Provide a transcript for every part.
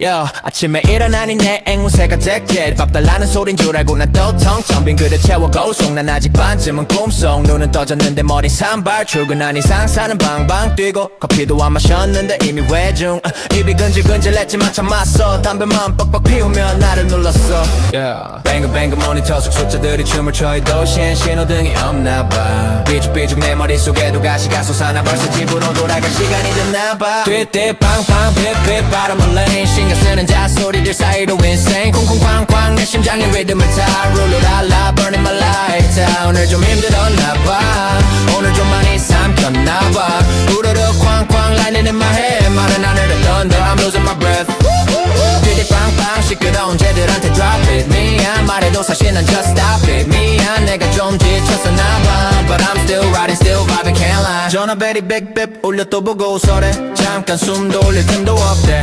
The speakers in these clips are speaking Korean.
Yo, 아침에 일어나니 내 앵무새가 잭잭. 밥 달라는 소린 줄 알고 난또 텅 텅 빈 그릇 채워고 속난 아직 반쯤은 꿈속. 눈은 떠졌는데 머리 산발 출근하니 상사는 방방 뛰고 커피도 안 마셨는데 이미 외중. 아, 입이 근질근질했지만 참았어. 담배만 뻑뻑 피우며 나를 눌렀어. Yeah. 뱅글뱅글 모니터 속 숫자들이 춤을 춰. 이 도시엔 신호등이 없나봐. 삐죽삐죽 내 머릿속에도 가시가 솟아나 벌써 집으로 돌아갈 시간이 됐나봐. 띠띠 빵빵 삐삐 바람을 레인 신경 쓰는 자소리들 사이로 insane 쿵쿵쾅쾅 내 심장의 리듬을 타 룰루랄라 burning my lights out 오늘 좀 힘들었나 봐 오늘 좀 많이 삼켰나 봐 우르르 쾅쾅 lightning in my head 안 해도 thunder I'm losing my breath 띠띠 빵빵 시끄러운 쟤들한테 drop it 미안 말해도 사실 난 just stop it 미안 내가 좀 지쳤었나 봐 But I'm still riding still vibing can't lie 전화벨이 빅빅 울려 또 보고 서래 잠깐 숨 돌릴 틈도 없대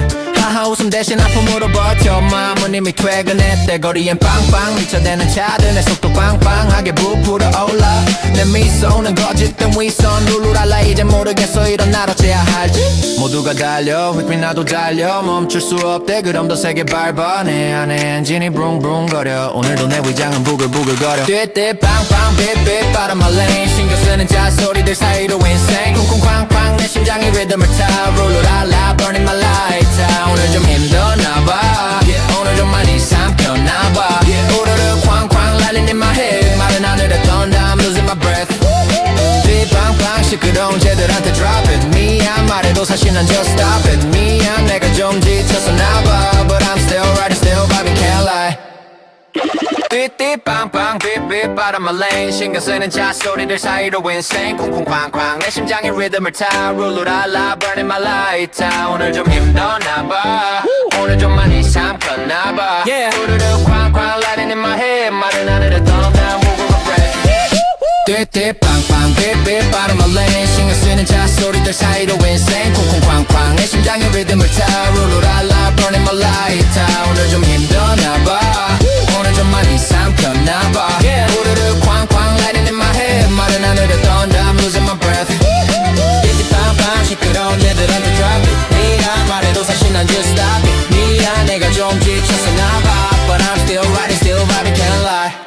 웃음 대신 아픔으로 버텨. 마음은 이미 퇴근했대 거리엔 빵빵. 미쳐대는 차들 내 속도 빵빵하게 부풀어 올라 내 미소는 거짓된 위선. 룰루랄라 이제 모르겠어. 이런 날 어째야 할지. 모두가 달려. 휙빛 나도 달려. 멈출 수 없대. 그럼 더 세게 밟아 내. 안에 엔진이 붕붕거려. 오늘도 내 위장은 부글부글거려. 띠띠 빵빵 빗빗 바람 말레인 신경 쓰는 자소리들 사이로 뒷방방 시끄러운 쟤들한테 drop it 미안 말해도 사실 난 just stop it 미안 내가 좀 지쳤었나봐 But I'm still riding still vibing can't lie. 띠띠 빵빵 삐삐 바람 말레인 신경 쓰는 자소리들 사이로 insane. 쿵쿵쾅쾅. 내 심장의 리듬을 타. 룰루랄라 burning my light. out 오늘 좀 힘드나봐. 오늘 좀 많이 삼켰나봐. Yeah. 떼떼 빵빵 빼빼 빠른 말레 신경 쓰는 잔소리들 사이로 인생 콩콩쾅쾅 내 심장의 리듬을 타 루루랄라 burning my light down 오늘 좀 힘드나봐 오늘 좀 많이 삼켰나봐 우르르 쾅쾅 lighting in my head 마른 하늘에 던져 I'm losing my breath 이제 빵빵 시끄러운 애들한테 drop it 네가 말해도 사실 난 just stop it 미안 내가 좀 지쳤었나봐 But I'm still riding still vibing can't lie